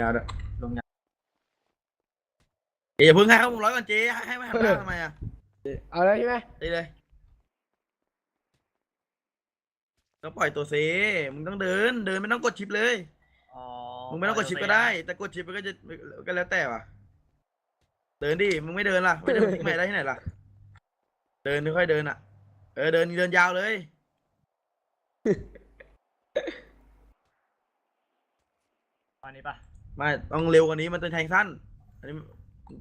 ยาวด้วยลงยาวเจ๊อย่าเพิ่งให้เขามุมร้อยก่อนเจ๊ให้ให้มาหันหน้าทำไมอะเอาแล้วใช่ไหมตีเลยก็ปล่อยตัวเซมึงต้องเดิน เดินไม่ต้องกดชิปเลย อ๋อมึงไม่ต้องกดชิปก็ได้ แต่กดชิปมันก็จะก็แล้วแต่ว่ะ เดินดิ มึงไม่เดินล่ะ ไม่เดินทิ้งใหม่ได้ที่ไหนล่ะ เดินค่อยๆเดินอะ เออเดินเดินยาวเลย อันนี้ปะไม่ต้องเร็วกว่านี้มันจะแทงสั้น อันนี้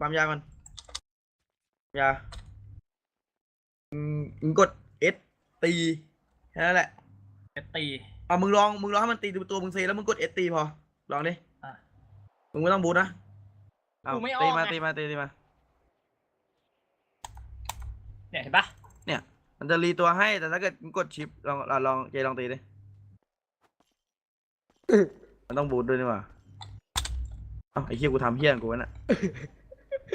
ปั๊มยาก่อนยาอืมมึงกดเอสตีแค่นั้นแหละเอสตีเอามึงลองมึงลองให้มันตีตัวมึงเซแล้วมึงกดเอสตีพอลองดิอะ มึงไม่ต้องบูทนะเอากูไม่ออกตีมาไง ตีมาตีตีมา เนี่ยเห็นปะเนี่ยมันจะรีตัวให้แต่ถ้าเกิดมึงกดชิปลองลองลองเจลองตีดิ มันต้องบูทด้วยนี่หว่าเอ้าไอ้เหี้ยกูทำเหี้ยของกูวะน่ะ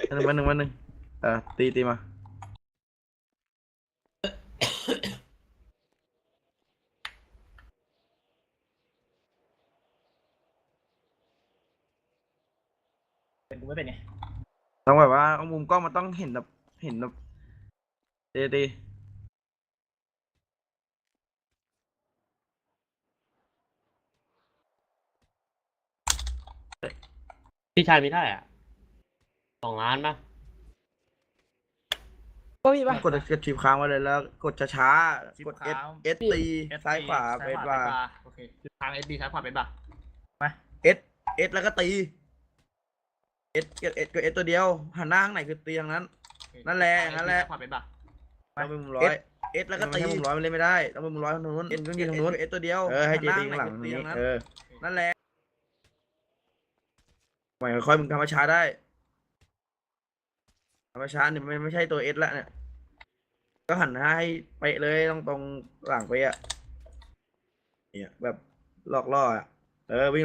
วันหนึ่งวันหนึ่งวันหนึ่งเออตีตีมา เป็นกูไม่เป็นไง ต้องแบบว่าเอามุมกล้องมันต้องเห็นแบบเห็นแบบตีตี พี่ชายมีเท่าไหร่อะสองล้านปะก็มีปะกดกดชิปค้างไว้เลยแล้ว กดช้าๆกดเอสเอสตีซ้ายขวาเอสซ้บาขโอเคคือทางเอสดีซ้ายขวาเป็นปะเอสเอสแล้วก็ตีเอสเอสเอสกดเอสตัวเดียว หันหน้าข้างไหนคือตีทางนั้นโอเคนั่นแหละนั่นแหละ ซ้ายขวาเป็นปะต้องเป็นมุมร้อยเอสแล้วก็ตีมุมร้อยมันเล่นไม่ได้ต้องเป็นมุมร้อยทางนู้นเอสต้องยืนทางนู้นเอสตัวเดียวเออให้เจตีข้างหลังนี้เออ นั่นแหละ ไม่ค่อยมึงทำช้าได้ทำช้าเนี่ยไม่ไม่ใช่ตัวเอสละเนี่ย ก็หันหน้าให้ไปเลยต้องตรงหลังไปอะเนี่ยแบบลอกล่ออะ เออวิ่ง